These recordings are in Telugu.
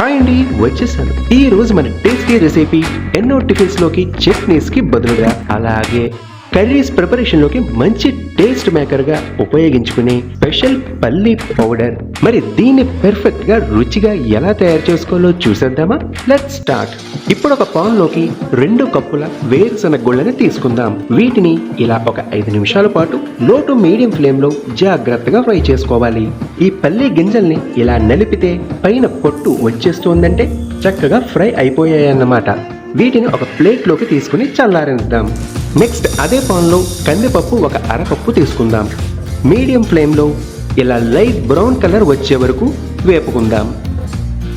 హాయ్ అండి వచ్చేసాను. ఈ రోజు మన టేస్టీ రెసిపీ ఎన్నో టిఫిన్స్లోకి చట్నీస్కి బదులుగా. అలాగే కర్రీస్ ప్రిపరేషన్లోకి మంచి టేస్ట్ మేకర్గా ఉపయోగించుకునే స్పెషల్ పల్లీ పౌడర్. మరి దీన్ని పెర్ఫెక్ట్గా రుచిగా ఎలా తయారు చేసుకోవాలో చూసేద్దామా? Let start. ఇప్పుడు ఒక పాన్లోకి రెండు కప్పుల వేరుశనగ గుళ్ళని తీసుకుందాం. వీటిని ఇలా ఒక ఐదు నిమిషాల పాటు లో టు మీడియం ఫ్లేమ్లో జాగ్రత్తగా ఫ్రై చేసుకోవాలి. ఈ పల్లి గింజల్ని ఇలా నలిపితే పైన పొట్టు వచ్చేస్తుందంటే చక్కగా ఫ్రై అయిపోయాయన్నమాట. వీటిని ఒక ప్లేట్లోకి తీసుకుని చల్లారిద్దాం. నెక్స్ట్ అదే పాన్లో కందిపప్పు ఒక అరకప్పు తీసుకుందాం. మీడియం ఫ్లేమ్లో ఇలా లైట్ బ్రౌన్ కలర్ వచ్చే వరకు వేపుకుందాం.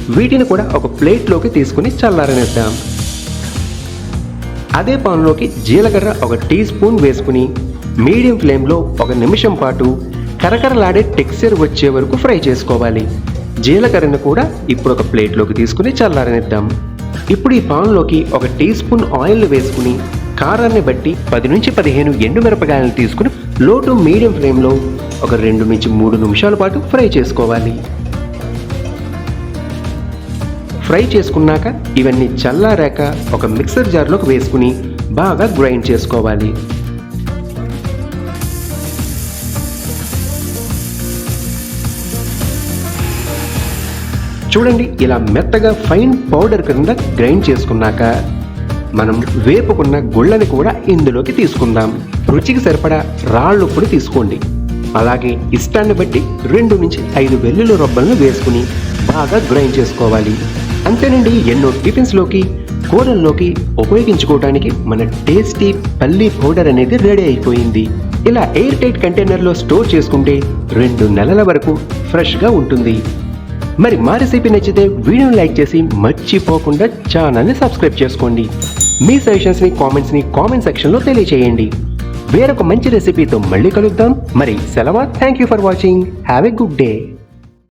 వీటిని కూడా ఒక ప్లేట్లోకి తీసుకుని చల్లారనిద్దాం. అదే పాన్లోకి జీలకర్ర ఒక టీ స్పూన్ వేసుకుని మీడియం ఫ్లేమ్లో ఒక నిమిషం పాటు కరకరలాడే టెక్స్చర్ వచ్చే వరకు ఫ్రై చేసుకోవాలి. జీలకర్రను కూడా ఇప్పుడు ఒక ప్లేట్లోకి తీసుకుని చల్లారనిద్దాం. ఇప్పుడు ఈ పాన్లోకి ఒక టీ స్పూన్ ఆయిల్ వేసుకుని కారాన్ని బట్టి పది నుంచి పదిహేను ఎండు మిరపకాయలను తీసుకుని లో టు మీడియం ఫ్లేమ్లో ఒక రెండు నుంచి మూడు నిమిషాల పాటు ఫ్రై చేసుకోవాలి. ఫ్రై చేసుకున్నాక ఇవన్నీ చల్లారాక ఒక మిక్సర్ జార్లోకి వేసుకుని బాగా గ్రైండ్ చేసుకోవాలి. చూడండి ఇలా మెత్తగా ఫైన్ పౌడర్ కింద గ్రైండ్ చేసుకున్నాక మనం వేపుకున్న గుళ్ళని కూడా ఇందులోకి తీసుకుందాం. రుచికి సరిపడా రాళ్ళు పొడి తీసుకోండి. అలాగే ఇష్టాన్ని బట్టి రెండు నుంచి ఐదు వెల్లుల్లి రొబ్బలను వేసుకుని బాగా గ్రైండ్ చేసుకోవాలి. అంతేనండి ఎన్నో టిఫిన్స్లోకి కూరల్లోకి ఉపయోగించుకోవడానికి మన టేస్టీ పల్లీ పౌడర్ అనేది రెడీ అయిపోయింది. ఇలా ఎయిర్ టైట్ కంటైనర్లో స్టోర్ చేసుకుంటే రెండు నెలల వరకు ఫ్రెష్గా ఉంటుంది. మరి మా రెసిపీ నచ్చితే వీడియోని లైక్ చేసి మర్చిపోకుండా ఛానల్ని సబ్స్క్రైబ్ చేసుకోండి. మీ సజెషన్స్ని కామెంట్స్ని కామెంట్ సెక్షన్లో తెలియచేయండి. వేరొక మంచి రెసిపీతో మళ్ళీ కలుద్దాం. మరి సెలవా? Thank you for watching have a good day